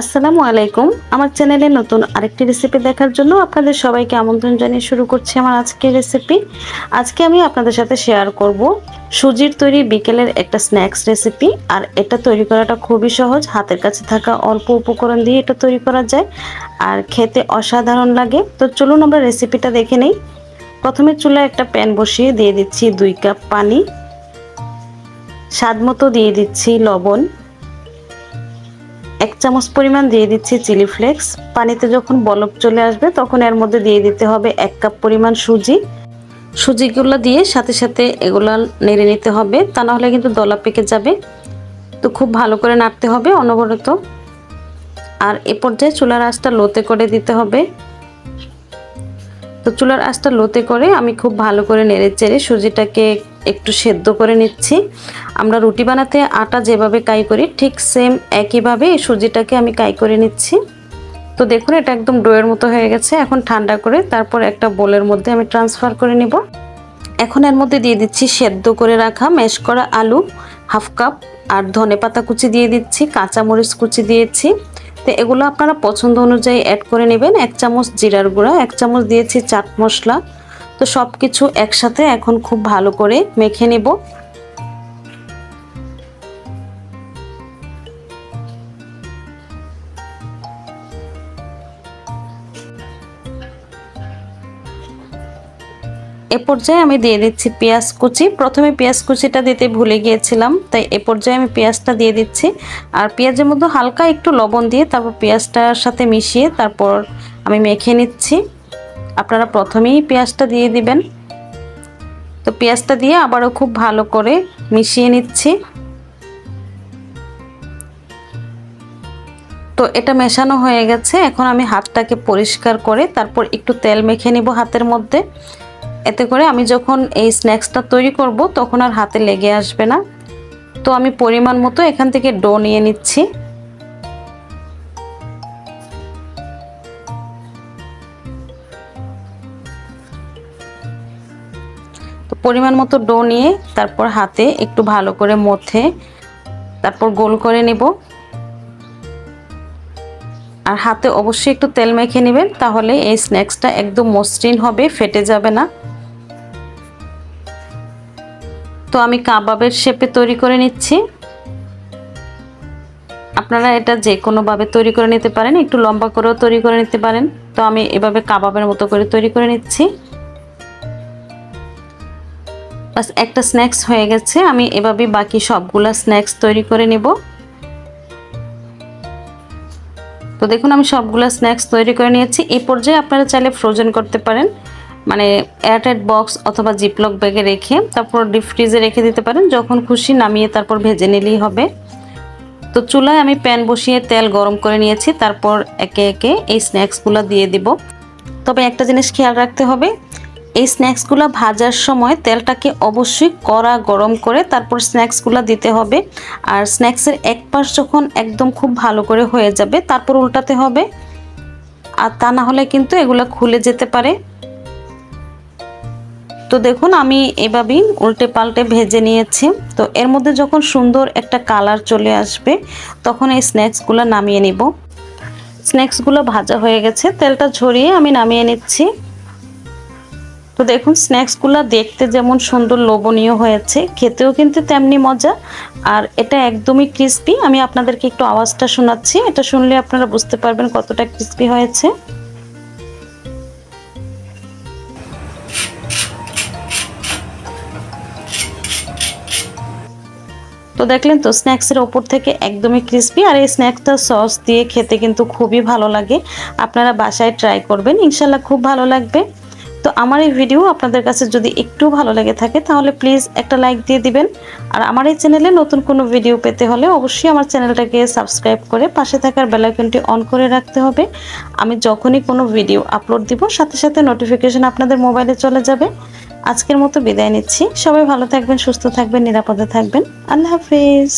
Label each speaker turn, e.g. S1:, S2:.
S1: আসসালামু আলাইকুম। আমার চ্যানেলে নতুন আরেকটি রেসিপি দেখার জন্য আপনাদের সবাইকে আমন্ত্রণ জানিয়ে শুরু করছি আমার আজকের রেসিপি আজকে আমি আপনাদের সাথে শেয়ার করব সুজির তৈরি বিকেলের একটা স্ন্যাক্স রেসিপি আর এটা তৈরি করাটা খুবই সহজ। হাতের কাছে থাকা অল্প উপকরণ দিয়ে এটা তৈরি করা যায়, আর খেতে অসাধারণ লাগে। তো চলুন আমরা রেসিপিটা দেখে নেই। প্রথমে চুলায় একটা প্যান বসিয়ে দিয়ে দিচ্ছি দুই কাপ পানি। স্বাদ মতো দিয়ে দিচ্ছি লবণ। এক চামচ পরিমাণ দিয়ে দিচ্ছি চিলি ফ্লেক্স। পানিতে যখন বলক চলে আসবে, তখন এর মধ্যে দিয়ে দিতে হবে এক কাপ পরিমাণ সুজি। সুজিগুলো দিয়ে সাথে সাথে এগুলো নেড়ে নিতে হবে। তা নাহলে কিন্তু দলা পেকে যাবে। তো খুব ভালো করে নাড়তে হবে অনবরত। আর এ পর্যায়ে চুলার আঁচটা লোতে করে দিতে হবে। তো চুলার আঁচটা লোতে করে আমি খুব ভালো করে নেড়ে চেড়ে সুজিটাকে একটু সেদ্ধ করে নিচ্ছি। আমরা রুটি বানাতে আটা যেভাবে কাই করি, ঠিক সেম একইভাবে এই সুজিটাকে আমি কাই করে নিচ্ছি। তো দেখুন, এটা একদম ডোয়ের মতো হয়ে গেছে। এখন ঠান্ডা করে তারপর একটা বোলের মধ্যে আমি ট্রান্সফার করে নিব। এখন এর মধ্যে দিয়ে দিচ্ছি সেদ্ধ করে রাখা ম্যাশ করা আলু, হাফ কাপ, আর ধনে পাতা কুচি দিয়ে দিচ্ছি, কাঁচামরিচ কুচি দিয়েছি। তো এগুলো আপনারা পছন্দ অনুযায়ী অ্যাড করে নেবেন। এক চামচ জিরার গুঁড়া, এক চামচ দিয়েছি চাট মশলা। তো সব কিছু একসাথে এখন খুব ভালো করে মেখে নেব। এ পর্যায়ে আমি দিয়ে দিচ্ছি পেঁয়াজ কুচি। প্রথমে পেঁয়াজ কুচিটা দিতে ভুলে গিয়েছিলাম, তাই এ পর্যায়ে আমি পেঁয়াজটা দিয়ে দিচ্ছি। আর পেঁয়াজের মধ্যে হালকা একটু লবণ দিয়ে তারপর পেঁয়াজটার সাথে মিশিয়ে তারপর আমি মেখে নিচ্ছি। আপনারা প্রথমেই পেঁয়াজটা দিয়ে দিবেন। তো পেঁয়াজটা দিয়ে আবারও খুব ভালো করে মিশিয়ে নিচ্ছি। তো এটা মেশানো হয়ে গেছে। এখন আমি হাতটাকে পরিষ্কার করে তারপর একটু তেল মেখে নিব হাতের মধ্যে। এতে করে আমি যখন এই স্ন্যাক্সটা তৈরি করব, তখন আর হাতে লেগে আসবে না। তো আমি পরিমাণ মতো এখান থেকে ডো নিয়ে নিচ্ছি। তো পরিমাণ মতো ডো নিয়ে তারপর হাতে একটু ভালো করে মথে তারপর গোল করে নেব। আর হাতে অবশ্যই একটু তেল মেখে নেবেন, তাহলে এই স্ন্যাক্সটা একদম মসৃণ হবে, ফেটে যাবে না। তো আমি কাবাবের শেপে তৈরি করে নিচ্ছি। আপনারা এটা যে কোনোভাবে তৈরি করে নিতে পারেন, একটু লম্বা করেও তৈরি করে নিতে পারেন। তো আমি এভাবে কাবাবের মতো করে তৈরি করে নিচ্ছি। বাস, একটা স্ন্যাক্স হয়ে গেছে, আমি এভাবে বাকি সবগুলা স্ন্যাক্স তৈরি করে নেব। তো দেখুন, আমি সবগুলা স্ন্যাক্স তৈরি করে নিয়েছি। এই পর্যায়ে আপনারা চাইলে ফ্রোজেন করতে পারেন। মানে এয়ারটাইট বক্স অথবা জিপলক ব্যাগে রেখে তারপর ডিপ ফ্রিজে রেখে দিতে পারেন। যখন খুশি নামিয়ে তারপর ভেজে নিলেই হবে। তো চুলায় আমি প্যান বসিয়ে তেল গরম করে নিয়েছি। তারপর একে একে এই স্ন্যাক্সগুলো দিয়ে দিব। তবে একটা জিনিস খেয়াল রাখতে হবে, এই স্ন্যাক্সগুলো ভাজার সময় তেলটাকে অবশ্যই কড়া গরম করে তারপর স্ন্যাক্সগুলো দিতে হবে। আর স্ন্যাক্সের এক পাশ যখন একদম খুব ভালো করে হয়ে যাবে, তারপর উল্টাতে হবে। আর তা না হলে কিন্তু এগুলো খুলে যেতে পারে। তো দেখুন, আমি এভাবেই উল্টে পাল্টে ভেজে নিয়েছি। তো এর মধ্যে যখন সুন্দর একটা কালার চলে আসবে, তখন এই স্ন্যাক্সগুলো নামিয়ে নিব। স্ন্যাক্সগুলো ভাজা হয়ে গেছে, তেলটা ঝরিয়ে আমি নামিয়ে নিচ্ছি। তো দেখুন, স্ন্যাক্সগুলো দেখতে যেমন সুন্দর লোভনীয় হয়েছে, খেতেও কিন্তু তেমনি মজা। আর এটা একদমই ক্রিস্পি আমি আপনাদেরকে একটু আওয়াজটা শোনাচ্ছি, এটা শুনলে আপনারা বুঝতে পারবেন কতটা ক্রিস্পি হয়েছে। তো দেখলেন তো স্ন্যাক্সের ওপর থেকে একদমই ক্রিস্পি আর এই স্ন্যাক্সটা সস দিয়ে খেতে কিন্তু খুবই ভালো লাগে। আপনারা বাসায় ট্রাই করবেন, ইনশাল্লাহ খুব ভালো লাগবে। তো আমার এই ভিডিও আপনাদের কাছে যদি একটু ভালো লেগে থাকে, তাহলে প্লিজ একটা লাইক দিয়ে দিবেন। আর আমার এই চ্যানেলে নতুন কোনো ভিডিও পেতে হলে অবশ্যই আমার চ্যানেলটাকে সাবস্ক্রাইব করে পাশে থাকার বেলাইকনটি অন করে রাখতে হবে। আমি যখনই কোনো ভিডিও আপলোড দিব, সাথে সাথে নোটিফিকেশন আপনাদের মোবাইলে চলে যাবে। আজকের মতো বিদায় নিচ্ছি। সবাই ভালো থাকবেন, সুস্থ থাকবেন, নিরাপদে থাকবেন। আল্লাহ হাফিজ।